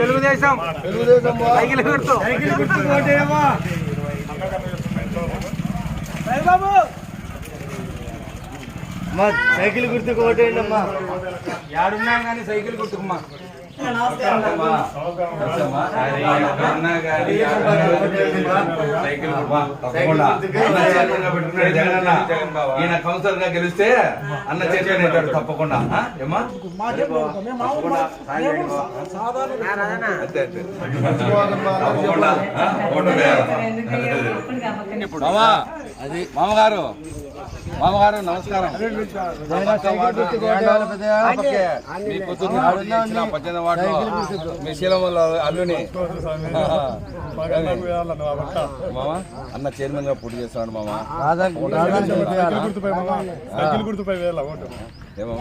Telugu Desam. Cycle గుర్తు cycle గుర్తు ఓటేయమ్మా. బాబు. అమ్మా సైకిల్ గుర్తుకు ఓటేయండి అమ్మా. యాడున్నా కానీ సైకిల్ గుర్తుకుమ్మా ఈయన కౌన్సిలర్గా గెలిస్తే అన్న చేతిలో ఉంటాడు తప్పకుండా. మామా అది మామగారు. మామగారు నమస్కారం. మీ ఇచ్చిన పద్దెనిమిది వార్డులో మీ శీలంలో అల్లుని. మామ అన్న చైర్మన్గా పోటీ చేస్తున్నాడు మామ. సైకిల్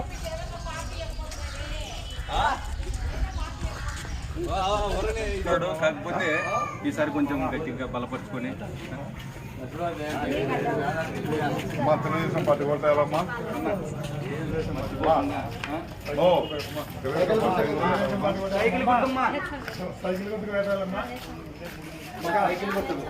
గుర్తుపై కాకపోతే ఈసారి కొంచెం గట్టిగా బలపరుచుకొని మా తెలుగుదేశం పార్టీ ఓటు వేయాలమ్మా సైకిల్ గుర్తుమ్మా సైకిల్ గుర్తుకు వేయాలమ్మా సైకిల్ గుర్తుకు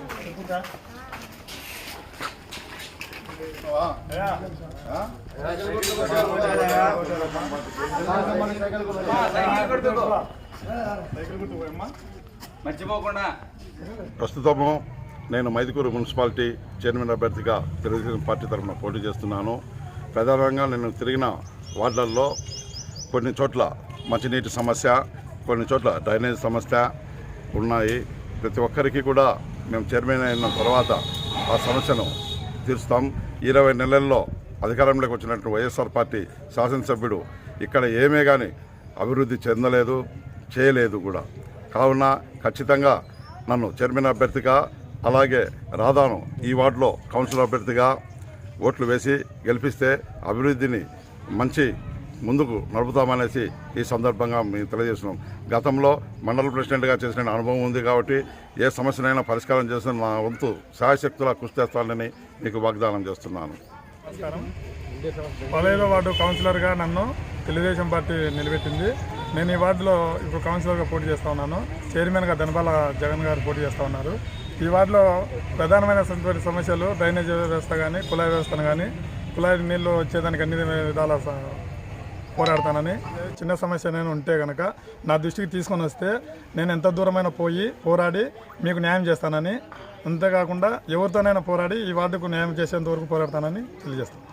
సైకిల్ గుర్తుకు మర్చిపోకుండా. ప్రస్తుతము నేను మైదుకూరు మున్సిపాలిటీ చైర్మన్ అభ్యర్థిగా తెలుగుదేశం పార్టీ తరఫున పోటీ చేస్తున్నాను. ప్రధానంగా నేను తిరిగిన వార్డులలో కొన్ని చోట్ల మంచినీటి సమస్య కొన్ని చోట్ల డ్రైనేజ్ సమస్య ఉన్నాయి. ప్రతి ఒక్కరికి కూడా మేము చైర్మన్ అయిన తర్వాత ఆ సమస్యను తీరుస్తాం. ఇరవై నెలల్లో అధికారంలోకి వచ్చినట్టు వైఎస్ఆర్ పార్టీ శాసనసభ్యుడు ఇక్కడ ఏమే కానీ అభివృద్ధి చెందలేదు. చేయలేదు కూడా. కావున ఖచ్చితంగా నన్ను చైర్మన్ అభ్యర్థిగా అలాగే రాధాను ఈ వార్డులో కౌన్సిలర్ అభ్యర్థిగా ఓట్లు వేసి గెలిపిస్తే అభివృద్ధిని మంచి ముందుకు నడుపుతామనేసి ఈ సందర్భంగా మేము తెలియజేస్తున్నాం. గతంలో మండల ప్రెసిడెంట్గా చేసిన అనుభవం ఉంది కాబట్టి ఏ సమస్యనైనా పరిష్కారం చేసిన నా వంతు సహాయశక్తులా కృషి చేస్తానని మీకు వాగ్దానం చేస్తున్నాను. పదహైదో వార్డు కౌన్సిలర్గా నన్ను తెలుగుదేశం పార్టీ నిలబెట్టింది. నేను ఈ వార్డులో ఇప్పుడు కౌన్సిలర్గా పోటీ చేస్తా ఉన్నాను. చైర్మన్గా దనపాల జగన్ గారు పోటీ చేస్తూ ఉన్నారు. ఈ వార్డులో ప్రధానమైన సమస్యలు డ్రైనేజ్ వ్యవస్థ కానీ కుళాయి వ్యవస్థను కానీ కుళాయి నీళ్ళు వచ్చేదానికి అన్ని విధాల స- పోరాడతానని. చిన్న సమస్య నేను ఉంటే కనుక నా దృష్టికి తీసుకొని వస్తే నేను ఎంత దూరమైనా పోయి పోరాడి మీకు న్యాయం చేస్తానని. అంతేకాకుండా ఎవరితోనైనా పోరాడి ఈ వార్డుకు న్యాయం చేసేంత వరకు పోరాడతానని తెలియజేస్తాను.